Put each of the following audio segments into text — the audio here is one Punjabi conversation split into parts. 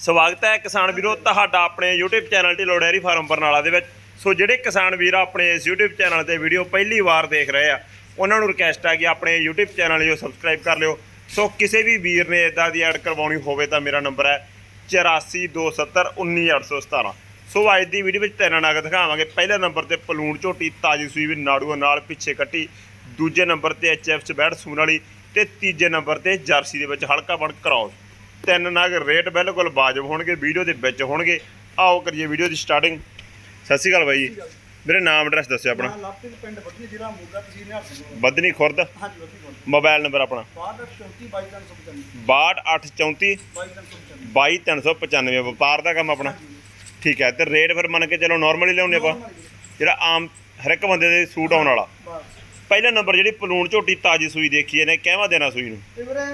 ਸਵਾਗਤ ਹੈ ਕਿਸਾਨ ਵੀਰੋ, ਤੁਹਾਡਾ ਆਪਣੇ YouTube channel Dhillon dairy farm Barnala ਦੇ ਵਿੱਚ। ਸੋ ਜਿਹੜੇ ਕਿਸਾਨ ਵੀਰ ਆਪਣੇ ਇਸ YouTube ਚੈਨਲ ਤੇ ਵੀਡੀਓ ਪਹਿਲੀ ਵਾਰ ਦੇਖ ਰਹੇ ਆ, ਉਹਨਾਂ ਨੂੰ ਰਿਕਵੈਸਟ ਆ ਕਿ ਆਪਣੇ YouTube ਚੈਨਲ ਨੂੰ ਸਬਸਕ੍ਰਾਈਬ ਕਰ ਲਿਓ। ਸੋ ਕਿਸੇ ਵੀ ਵੀਰ ਨੇ ਇਦਾਂ ਦੀ ਐਡ ਕਰਵਾਉਣੀ ਹੋਵੇ ਤਾਂ ਮੇਰਾ ਨੰਬਰ ਹੈ 8427191817 ਸੋ ਅੱਜ ਦੀ ਵੀਡੀਓ ਵਿੱਚ ਤਿੰਨ ਨਗ ਦਿਖਾਵਾਂਗੇ। ਪਹਿਲੇ ਨੰਬਰ ਤੇ ਪਲੂਣ ਝੋਟੀ, ਤਾਜੀ ਸੂਈ ਵੀ ਨਾੜੂਆਂ ਨਾਲ ਪਿੱਛੇ ਕੱਟੀ। ਦੂਜੇ ਨੰਬਰ ਤੇ ਐਚਐਫ ਚ ਬੈਠ ਸੂਣ ਵਾਲੀ ਤੇ ਤੀਜੇ ਨੰਬਰ ਤੇ ਜਰਸੀ ਦੇ ਵਿੱਚ ਹਲਕਾ ਬਣ ਕਰਾਉਸ ਤਿੰਨ ਨਗ ਰੇਟ ਬਿਲਕੁਲ ਵਾਜਬ ਹੋਣਗੇ ਵੀਡੀਓ ਦੇ ਵਿੱਚ ਹੋਣਗੇ। ਆਓ ਕਰੀਏ ਵੀਡੀਓ ਦੀ ਸਟਾਰਟਿੰਗ ਸਤਿ ਸ਼੍ਰੀ ਅਕਾਲ ਬਾਈ ਜੀ। ਮੇਰੇ ਨਾਮ ਐਡਰੈਸ ਦੱਸਿਓ ਆਪਣਾ। ਲਾਪੇ ਪਿੰਡ ਬੱਤੀ ਜ਼ਿਲ੍ਹਾ ਮੋਗਾ ਤਹਿਸੀਲ ਨਿਹਾਲ ਸਿੰਘ ਬਦਨੀ ਖੁਰਦ। ਹਾਂਜੀ ਬੱਤੀ ਕੋਲ ਮੋਬਾਈਲ ਨੰਬਰ ਆਪਣਾ। 6234 6234 2295 22395 ਵਪਾਰ ਦਾ ਕੰਮ ਆਪਣਾ। ਠੀਕ ਹੈ ਤੇ ਰੇਟ ਫਿਰ ਮੰਨ ਕੇ ਚਲੋ ਨਾਰਮਲ ਹੀ ਲਿਆਉਂਦੇ ਆਪਾਂ। ਜਿਹੜਾ ਆਮ ਹਰ ਇੱਕ ਬੰਦੇ ਦੇ ਸੂਟ ਆਉਣ ਵਾਲਾ। ਪਹਿਲਾ ਨੰਬਰ ਜਿਹੜੀ ਪਲੂਣ ਝੋਟੀ ਤਾਜੀ ਸੂਈ ਦੇਖੀ ਇਹਨੇ ਕਹਿਵਾ ਦੇਣਾ ਸੂਈ ਨੂੰ? ਤੇ ਵੀਰੇ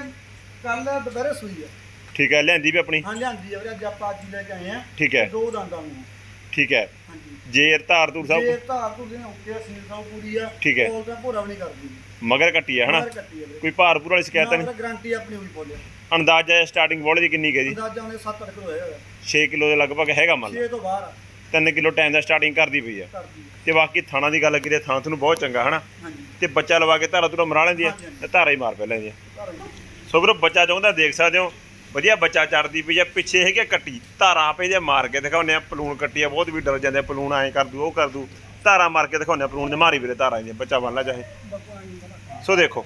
ਕੱਲ ਦੁਪਹਿਰੇ ਸੂਈ ਆ। ਠੀਕ ਹੈ ਲਿਆਂਦੀ ਵੀ ਆਪਣੀ? ਹਾਂ ਲਿਆਂਦੀ ਆ ਵੀਰੇ ਅੱਜ ਆਪਾਂ ਅੱਜ ਹੀ ਲੈ ਕੇ ਆਏ ਆ। ਠੀਕ ਹੈ। ਦੋ ਦੰਦਾਂ ਨੂੰ ਠੀਕ ਹੈ। ਹਾਂਜੀ। ਜੇਰ ਧਾਰ ਧੂਰ ਜੇ ਸਭ ਧਾਰ ਤੋਂ ਦੇ ਓਕੇ ਆ ਸੀਲ ਸਭ ਪੂਰੀ ਆ। ਠੀਕ ਹੈ। ਕੋਲ ਤਾਂ ਭੋਰਾ ਵੀ ਨਹੀਂ ਕਰਦੀ। ਮਗਰ ਕੱਟੀ ਹੈ ਹਨਾ? ਮਗਰ ਕੱਟੀ ਆ ਵੀਰੇ। ਕੋਈ ਭਾਰ ਭੂਰ ਵਾਲੀ ਸ਼ਿਕਾਇਤ ਤਾਂ ਨਹੀਂ? ਗਾਰੰਟੀ ਆਪਣੀ ਹੋਈ ਬੋਲਿਆ। ਅੰਦਾਜ਼ਾ ਸਟਾਰਟਿੰਗ ਬੋਲੇ ਦੀ ਕਿੰਨੀ ਹੈ ਜੀ? ਅੰਦਾਜ਼ਾ ਉਹਨੇ 7-8 ਕਿਲੋ ਹੈਗਾ। 6 ਕਿਲੋ ਦੇ ਲਗਭਗ ਹੈਗਾ ਮੰਨ 6 ਤੋਂ ਬਾਹਰ ਆ। 3 ਕਿਲੋ ਟਾਈਮ ਦਾ ਸਟਾਰਟਿੰਗ ਕਰਦੀ ਪਈ ਆ। ਕਰਦੀ ਆ। ਤੇ ਬਾਕੀ ਥਾਣਾ ਦੀ ਗੱਲ ਕਰੀਏ ਥਾਂ ਤੁਹਾਨੂੰ ਬਹੁਤ ਚੰਗਾ ਹਨਾ? ਹਾਂਜੀ। ਤੇ ਬੱਚਾ ਲਵਾ ਕੇ ਧਾਰਾ ਧੂਰਾ ਮਰਾ ਲੈਂਦੀ ਆ। ਤੇ ਧਾਰਾ ਹੀ ਮਾਰ ਪੈ ਲੈਂਦੀ ਆ। ਘਰ। ਸੋ ਵੀਰੋ ਬੱਚਾ ਚਾਹੁੰਦਾ ਦੇਖ ਸਕਦੇ ਹੋ ਵਧੀਆ ਬੱਚਾ ਚੜਦੀ ਪਈ ਆ, ਪਿੱਛੇ ਹੈਗੀ ਆ ਕੱਟੀ, ਧਾਰਾਂ ਆਪੇ ਮਾਰ ਕੇ ਦਿਖਾਉਂਦੇ ਆ ਪਲੂਣ ਕੱਟੀ ਆ, ਬਹੁਤ ਵੀ ਡਰ ਜਾਂਦੇ ਆ ਪਲੂਣ ਐਂ ਕਰ ਦੂ, ਉਹ ਕਰ ਦੂ, ਧਾਰਾਂ ਮਾਰ ਕੇ ਦਿਖਾਉਂਦੇ ਆ ਪਲੂਣ ਦੇ ਮਾਰੀ ਵੀਰੇ ਧਾਰਾਂ ਦੀਆਂ ਬੱਚਾ ਬਣ ਲੈ ਚਾਹੇ। ਸੋ ਦੇਖੋ,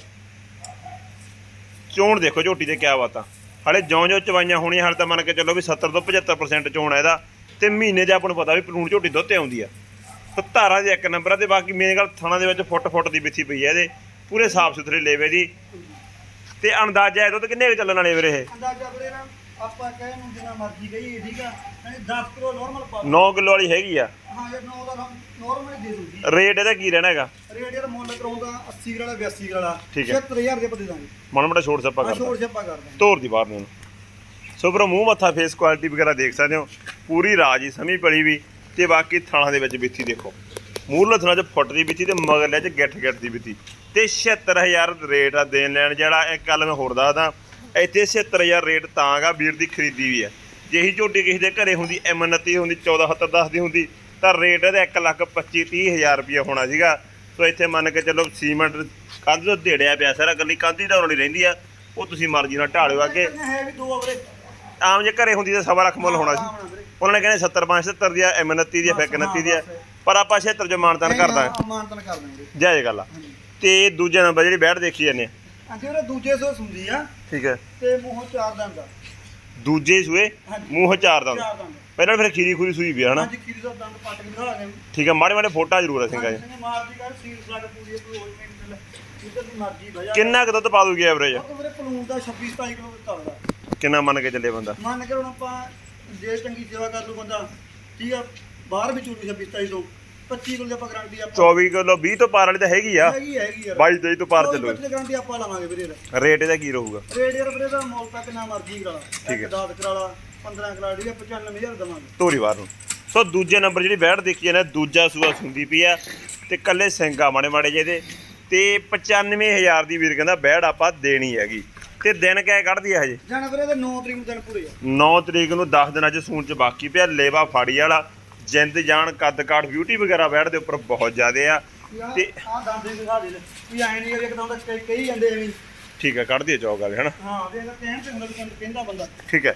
ਚੋਣ ਦੇਖੋ ਝੋਟੀ ਤੇ ਕਿਆ ਬਾਤਾਂ। ਹਲੇ ਜਿਉਂ ਜਿਉਂ ਚਵਾਈਆਂ ਹੋਣੀਆਂ, ਹਾਲੇ ਤਾਂ ਮੰਨ ਕੇ ਚੱਲੋ ਵੀ 70 ਤੋਂ 75% ਚੋਣ ਆ ਇਹਦਾ, ਤੇ ਮਹੀਨੇ ਦੇ ਆਪਾਂ ਨੂੰ ਪਤਾ ਵੀ ਪਲੂਣ ਝੋਟੀ ਦੁੱਧ ਤੇ ਆਉਂਦੀ ਆ। ਸੋ ਧਾਰਾਂ ਦੇ ਇੱਕ ਨੰਬਰ ਆ ਤੇ ਬਾਕੀ ਮੇਨ ਗੱਲ ਥਾਣਾ ਦੇ ਵਿੱਚ ਫੁੱਟ ਫੁੱਟ ਦੀ ਬਿੱਥੀ ਪਈ ਹੈ ਇਹਦੇ, ਪੂਰੇ ਸਾਫ਼ ਸੁਥਰੇ ਲੇਵੇ ਦੀ। ਤੇ ਅੰਦਾਜ਼ਾ ਇਹ ਦੁੱਧ ਕਿੰਨੇ ਕੁ ਚੱਲਣ ਵਾਲੇ ਵੀਰੇ ਇਹ? ਅੰਦਾਜ਼ਾ ਵੀਰੇ ਨਾ ਆਪਾਂ ਕਹੇ ਨੂੰ ਜਿੰਨਾ ਮਰਜ਼ੀ ਕਹੀਏ ਠੀਕ ਆ? ਯਾਨੀ 10 ਕਿਲੋ ਨਾਰਮਲ ਪਾ 9 ਕਿਲੋ ਵਾਲੀ ਹੈਗੀ ਆ। ਹਾਂ ਜੇ 9 ਦਾ ਨਾਰਮਲ ਦੇ ਦੂਗੀ ਰੇਟ ਇਹਦਾ ਕੀ ਰਹਿਣਾ ਹੈਗਾ? ਰੇਟ ਯਾਰ ਮੁੱਲ ਕਰਾਉਂਦਾ 80 ਵਾਲਾ 82 ਵਾਲਾ। ਠੀਕ ਹੈ। 70000 ਦੇ ਪੱਦੇ ਦਾਂਗੇ ਮਨ ਮੜਾ ਛੋੜ ਸੱਪਾ ਆ ਕਰਦਾ ਛੋੜ ਛੱਪਾ ਕਰ ਦਾਂਗੇ ਤੋਰ ਦੀ ਬਾਹਰ ਨੂੰ। ਸੋ ਵੀਰੋ ਮੂੰਹ ਮੱਥਾ ਫੇਸ ਕੁਆਲਿਟੀ ਵਗੈਰਾ ਦੇਖ ਸਕਦੇ ਹੋ। ਪੂਰੀ ਰਾਜੀ ਸਮੀ ਪਲੀ ਵੀ। ਤੇ ਬਾਕੀ ਥਾਣਾ ਦੇ ਵਿੱਚ ਬਿੱਥੀ ਦੇਖੋ। ਮੂਰਲੇ ਥਾਣਾ 'ਚ ਫੁੱਟ ਦੀ ਬਿੱਥੀ ਤੇ ਮਗਰਲੇ 'ਚ ਗਿੱਠ ਗਿੱਠ ਦੀ ਬਿੱਥੀ ਤੇ 76000 ਰੇਟ ਆ ਦੇਣ ਲੈਣ ਜਿਹੜਾ ਇੱਕ ਗੱਲ ਮੈਂ ਹੋਰ ਦੱਸਦਾ। ਇੱਥੇ 76000 ਰੇਟ ਤਾਂ ਗਾ ਵੀਰ ਦੀ ਖਰੀਦੀ ਵੀ ਆ। ਜੇ ਹੀ ਝੋਟੀ ਕਿਸੇ ਦੇ ਘਰੇ ਹੁੰਦੀ M29 ਹੁੰਦੀ 1470 ਦੀ ਹੁੰਦੀ ਤਾਂ ਰੇਟ ਇਹਦਾ 1 ਲੱਖ 25 30000 ਰੁਪਏ ਹੋਣਾ ਸੀਗਾ। ਸੋ ਇੱਥੇ ਮੰਨ ਕੇ ਚੱਲੋ ਸੀਮੈਂਟ ਕੰਧ ਤੋਂ ਢੇੜਿਆ ਪਿਆ ਸਾਰਾ ਗੱਲੀ ਕੰਧ ਹੀ ਢਾਉਣੀ ਰਹਿੰਦੀ ਆ। ਉਹ ਤੁਸੀਂ ਮਰਜ਼ੀ ਨਾਲ ਢਾਲਿਓ ਅੱਗੇ। ਆਮ ਜੇ ਘਰੇ ਹੁੰਦੀ ਤਾਂ ਸਵਾ ਲੱਖ ਮੁੱਲ ਹੋਣਾ ਸੀ। ਉਹਨਾਂ ਨੇ ਕਹਿੰਦੇ 70 5 70 ਦੀ ਆ M29 ਦੀ ਫਿਰ 29 ਦੀ ਆ। ਪਰ ਆਪਾਂ 76 ਜੋ ਮਾਨਤਾਨ ਕਰਦਾ। ਮਾਨਤਨ ਕਰ ਦਾਂਗੇ ਜਾਇਜ਼ ਗੱਲ ਆ। ਤੇ ਦੂਜੇ ਨੰਬਰ ਜਿਹੜੀ ਬੈਠ ਦੇਖੀ ਜਾਂਦੇ ਆ। ਹਾਂਜੀ ਵੀਰੇ ਦੂਜੇ ਸੋ ਸੁੰਦੀ ਆ। ਠੀਕ ਹੈ। ਤੇ ਮੂੰਹੋਂ ਚਾਰ ਦੰਦ ਆ। ਦੂਜੇ ਸੂਏ ਹਾਂਜੀ। ਮੂੰਹ ਚਾਰ ਦੰਦ। ਚਾਰ ਦੰਦ। ਪਹਿਲਾਂ ਫਿਰ ਖੀਰੀ ਖੂਰੀ ਸੂਈ ਵੀ ਆ ਹਨਾ? ਹਾਂਜੀ ਖੀਰੀ ਦਾ ਦੰਦ ਪੱਟ ਕੇ ਦਿਖਾ ਲਾਂਗੇ ਠੀਕ ਹੈ ਮਾੜੇ ਮਾੜੇ ਫੋਟਾ ਜ਼ਰੂਰ ਆ ਸਿੰਘਾ ਜੀ ਹਾਂਜੀ ਮਾਰਦੀ ਕਰ ਸੀਲ ਸਲੱਗ ਪੂਰੀ ਆ, ਕੋਈ ਹੋਰ ਨਹੀਂ ਜਿੱਧਰ ਦੀ ਮਰਜ਼ੀ ਭਜਾ ਕਿੰਨਾ ਕੁ ਦੁੱਧ ਪਾ ਦੂਗੀ ਐਵਰੇਜ ਉਹ ਵੀਰੇ ਪਲੂਨ ਦਾ 26 27 ਕਿਲੋ ਦਿੱਤਾ ਹੋਗਾ ਕਿੰਨਾ ਮੰਨ ਕੇ ਚੱਲੇ ਬੰਦਾ? ਮੰਨ ਕੇ ਹੁਣ ਆਪਾਂ ਜੇ ਚੰਗੀ ਸੇਵਾ ਕਰ ਲੂ ਬੰਦਾ ਠੀਕ ਆ ਬਾਹਰ ਵੀ ਚੂੜੀ 26 27 ਤੋਂ 25 ਕਿਲੋ ਦੀ ਆਪਾਂ ਗਾਰੰਟੀ ਆਪਾਂ 24 ਕਿਲੋ 20 ਤੋਂ ਪਾਰ ਵਾਲੀ ਤਾਂ ਹੈਗੀ ਆ। ਹੈਗੀ ਹੈਗੀ ਯਾਰ 22 23 ਤੋਂ ਪਾਰ ਚੱਲੂ। ਚੱਲੂ ਗਾਰੰਟੀ ਆਪਾਂ ਲਾਵਾਂਗੇ ਵੀਰੇ ਇਹਦਾ। ਰੇਟ ਇਹਦਾ ਕੀ ਰਹੂਗਾ? ਰੇਟ ਯਾਰ ਵੀਰੇ ਦਾ ਮੁੱਲ ਤੱਕ ਨਾ ਮਰਜ਼ੀ ਕਰਾ ਠੀਕ ਇੱਕ 10 ਕਰਾ ਲਾ 15 ਕਰਾ ਲੀ 95000 ਦਵਾਂਗੇ। ਧੋਰੀ ਵਾਰ ਨੂੰ। ਸੋ ਦੂਜੇ ਨੰਬਰ ਜਿਹੜੀ ਬੈਠ ਦੇਖੀ ਜਾਂਦੇ ਦੂਜਾ ਸੂਆ ਸੁੰਦੀ ਪਈ ਆ ਤੇ ਕੱਲੇ ਸਿੰਗਾ ਮਾੜੇ ਮਾੜੇ ਜਿਹੇ ਦੇ। ਤੇ 95000 ਦੀ ਵੀਰ ਕਹਿੰਦਾ ਬੈੜ ਆਪਾਂ ਦੇਣੀ ਹੈਗੀ। ਤੇ ਦਿਨ ਕਿਹ ਕੱਢਦੀ ਆ ਹਜੇ ਜਾਣਾ ਵੀਰੇ ਦੇ 9 ਤਰੀਕ ਨੂੰ ਦਿਨ ਪੂਰੇ ਆ। 9 ਤਰੀਕ ਨੂੰ 10 ਦਿਨਾਂ ਚ ਸੂਣ ਚ ਬਾਕੀ ਪਿਆ ਲੇਵਾ ਫਾੜੀ ਵਾਲਾ। ਜਿੰਦ ਜਾਨ ਕੱਦ ਕਾਠ ਬਿਊਟੀ ਵਗੈਰਾ ਬੈਠ ਦੇ ਉੱਪਰ ਬਹੁਤ ਜ਼ਿਆਦੇ ਆ। ਤੇ ਆ ਦੰਦੇ ਦਿਖਾ ਦੇ ਲੈ ਵੀ ਐ ਨਹੀਂ ਇੱਕਦਮ ਦਾ ਕਈ ਕਈ ਜਾਂਦੇ ਐਵੇਂ ਠੀਕ ਹੈ ਕੱਢਦੀ ਆ ਚੌਕ ਵਾਲੇ ਹਨਾ? ਹਾਂ ਦੇ ਕਹਿਣ ਤੇ ਹੁੰਦਾ ਵੀ ਕਹਿੰਦਾ ਬੰਦਾ। ਠੀਕ ਹੈ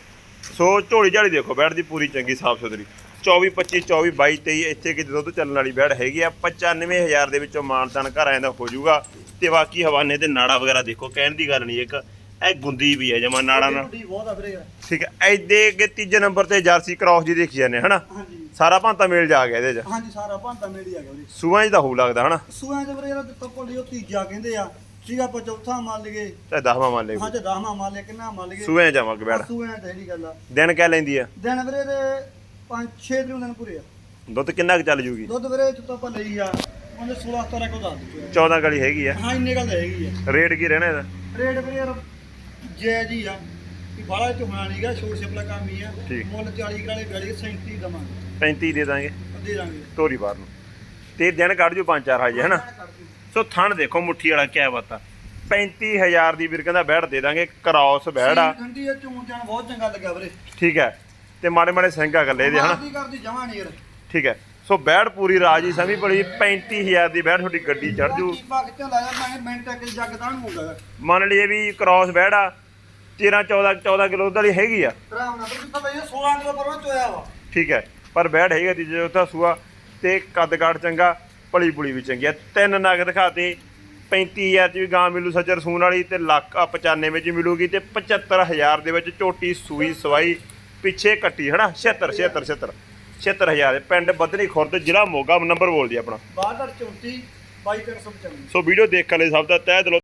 ਸੋ ਝੋਲੀ ਝਾਲੀ ਦੇਖੋ ਬੈਠ ਦੀ ਪੂਰੀ ਚੰਗੀ ਸਾਫ਼ ਸੁਥਰੀ। 24 25 24 22 23 ਇੱਥੇ ਕਿ ਦੁੱਧ ਚੱਲਣ ਵਾਲੀ ਬੈੜ ਹੈਗੀ ਆ। 95000 ਦੇ ਵਿੱਚੋਂ ਮਾਨਤਾਨ ਘਰ ਆਇਆ ਦਾ ਹੋ ਜਾਊਗਾ। ਤੇ ਬਾਕੀ ਹਵਾਨੇ ਤੇ ਨਾੜਾ ਵਗੈਰਾ ਦੇਖੋ ਕਹਿਣ ਦੀ ਗੱਲ ਨਹੀਂ ਇੱਕ। ਇਹ ਗੁੰਦੀ ਵੀ ਹੈ ਜਮਾ ਨਾੜਾ ਨਾਲ। ਵੱਡੀ ਬਹੁਤ ਆ ਵੀਰੇ ਯਾਰ। ਠੀਕ ਹੈ ਐਦੇ ਅੱਗੇ ਤੀਜੇ ਨੰਬਰ ਤੇ ਜਰਸੀ ਕ੍ਰਾਸ ਜੀ ਦੇਖੀ ਜਾਂਦੇ ਹਨਾ? ਹਾਂਜੀ। ਸਾਰਾ ਭਾਂਤਾ ਮੇਲ ਜਾ ਗਿਆ ਇਹਦੇ ਚ। ਹਾਂਜੀ ਸਾਰਾ ਭਾਂਤਾ ਮੇੜੀ ਆ ਗਿਆ ਵੀਰੇ। ਸੂਆਂ 'ਚ ਤਾਂ ਹੋਊ ਲੱਗਦਾ ਹਨਾ? ਸੂਆਂ ਦੇ ਵੀਰੇ ਯਾਰ ਦਿੱਤਾ ਕੋਲੀ ਉਹ ਤੀਜਾ ਕਹਿੰਦੇ ਆ। ਠੀਕ ਆ ਆਪਾਂ ਚੌਥਾ ਮੰਨ ਲਈਏ। ਤੇ ਦਸਵਾਂ ਮੰਨ ਲੈ ਹਾਂ ਤੇ 10ਵਾਂ ਮੰਨ ਲਿਆ ਕਿੰਨਾ ਮੰਨ ਲਈਏ? ਸੂਆਂ 'ਚ ਜਾਵਾਂਗੇ ਬੈੜ ਸੂਆਂ ਤੇ ਜਿਹੜੀ ਗੱਲ ਆ। ਦਿਨ ਕਹਿ ਲੈਂਦੀ ਆ। ਦਿਨ ਵੀਰੇ ਦੇ 5-6 ਦਿਨ ਦਿਨ ਪੂਰੇ ਆ। ਦੁੱਧ ਕਿੰਨਾ ਕੁ ਚੱਲ ਜੂਗੀ? ਦੁੱਧ ਵੀਰੇ ਚੁੱਤਾ ਆਪਾਂ ਲਈ ਆ ਉਹਨੇ 16 17 ਕਿਲੋ ਦੱਸ ਦਿੱਤੇ 14 ਗਲੀ ਹੈਗੀ ਆ। ਹਾਂ ਇੰਨੇ ਗੱਲ ਹੈਗੀ ਆ। ਰੇਟ ਕੀ ਰਹਿਣਾ ਇਹਦਾ? ਰੇਟ ਵੀਰੇ ਜੈ ਜੀ ਆ। ਕਿ ਬਾਹਲਾ ਚ ਹੋਣਾ ਨਹੀਂਗਾ ਛੋਟ ਛਪਲਾ ਕੰਮ ਹੀ ਆ। ਠੀਕ। ਮੁੱਲ 40 ਕਾਲੇ 42 37 ਦਵਾਂਗੇ। 35 ਦੇ ਦਾਂਗੇ। ਦੇ ਦਾਂਗੇ। ਤੋਰੀ ਬਾਰ ਨੂੰ। ਤੇ ਦਿਨ ਕੱਢ ਜੂ ਪੰਜ ਚਾਰ ਹਜੇ ਹਨਾ ਸੋ ਥਣ ਦੇਖੋ ਮੁੱਠੀ ਵਾਲਾ ਕਿਆ ਬਾਤ ਆ। 35000 ਦੀ ਵੀਰ ਕਹਿੰਦਾ ਬੈੜ ਦੇ ਦਾਂਗੇ ਕ੍ਰਾਸ ਬੈੜ ਆ। ਠੰਡੀ ਆ ਚੂਨ ਜਾਨ ਬਹੁਤ ਚੰਗਾ ਲੱਗਾ ਵੀਰੇ। ਠੀਕ ਹੈ। ਤੇ ਮਾੜੇ ਮਾੜੇ ਸਿੰਘਾ ਗੱਲੇ ਦੇ ਹਨਾ ਕਰਦੀ ਜਮਾ ਨਹੀਂ ਯਾਰ। ਠੀਕ ਹੈ। ਸੋ ਬੈੜ ਪੂਰੀ ਰਾਜੀ ਸਮੀ ਬੜੀ 35000 ਦੀ ਬੈੜ ਤੁਹਾਡੀ ਗੱਡੀ ਚੜ ਜੂ। ਪਾ ਕਿੱਥੇ ਲਾਇਆ ਮੈਂ ਮਿੰਟ ਤੱਕ ਜੱਗ ਤਾਂ ਮੰਨ ਲਈਏ ਵੀ ਕ੍ਰਾਸ ਬੈੜ ਆ 13 14 14 ਕਿਲੋ ਦੁੱਧ ਵਾਲੀ ਹੈਗੀ ਆ। ਆਰਾਮ ਨਾਲ ਤੁਸੀਂ ਪਤਾ ਇਹ 16 ਕਿਲੋ ਪਰ ਚੋਇਆ ਵਾ। ਠੀਕ ਹੈ ਪਰ ਬੈੜ ਹੈਗਾ ਤੀਜੇ ਚੌਥਾ ਸੂਆ ਤੇ ਕੱਦ ਕਾਠ ਚੰਗਾ ਪਲੀ ਪੁਲੀ ਵੀ ਚੰਗੀ ਆ। ਤਿੰਨ ਨਗ ਦਿਖਾਤੇ 35000 ਚ ਵੀ ਗਾਂ ਮਿਲੂ ਸੱਜਰ ਸੂਣ ਵਾਲੀ ਤੇ ਲੱਖ ਆ 95 ਚ ਮਿਲੂਗੀ ਤੇ 75000 ਦੇ ਵਿੱਚ ਝੋਟੀ ਸੂਈ ਸਵਾਈ ਪਿੱਛੇ ਕੱਟੀ ਹਨਾ? 76 76 76 76000 ਪਿੰਡ ਬੱਦਨੀ ਖੁਰਦ ਜ਼ਿਲ੍ਹਾ ਮੋਗਾ ਨੰਬਰ ਬੋਲ ਦੀ ਆਪਣਾ 6234 2295 ਸੋ ਵੀਡੀਓ ਦੇਖਣ ਲਈ ਸਭ ਦਾ ਤਹਿ ਦਿਲੋਂ